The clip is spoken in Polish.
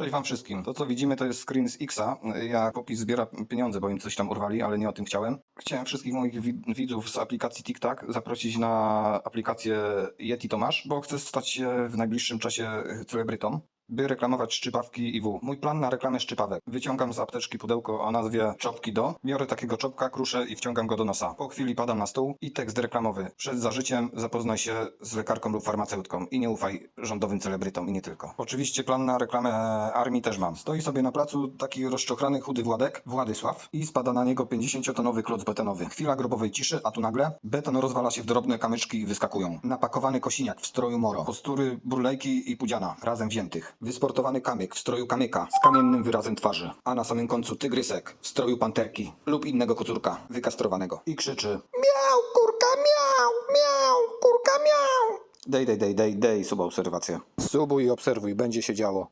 Cześć wam wszystkim. To co widzimy to jest screen z Xa. Ja popis zbiera pieniądze, bo im coś tam urwali, ale nie o tym chciałem. Chciałem wszystkich moich wi- widzów z aplikacji TikTok zaprosić na aplikację Yeti Tomasz, bo chcę stać się w najbliższym czasie celebrytą. By reklamować szczypawki i W. Mój plan na reklamę szczypawek. Wyciągam z apteczki pudełko o nazwie czopki do, biorę takiego czopka, kruszę i wciągam go do nosa. Po chwili padam na stół i tekst reklamowy. Przed zażyciem zapoznaj się z lekarką lub farmaceutką i nie ufaj rządowym celebrytom i nie tylko. Oczywiście plan na reklamę armii też mam. Stoi sobie na placu taki rozczochrany chudy Władek, Władysław i spada na niego 50-tonowy kloc betonowy. Chwila grobowej ciszy, a tu nagle beton rozwala się w drobne kamyczki i wyskakują. Napakowany kosiniak w stroju moro, postury burlejki i pudziana razem wziętych. Wysportowany kamyk w stroju kamyka z kamiennym wyrazem twarzy, a na samym końcu tygrysek w stroju panterki lub innego kocurka wykastrowanego i krzyczy Miał, kurka, miał, miał, kurka, miał. Dej, dej, dej, dej, dej, subobserwację. Subuj i obserwuj, będzie się działo.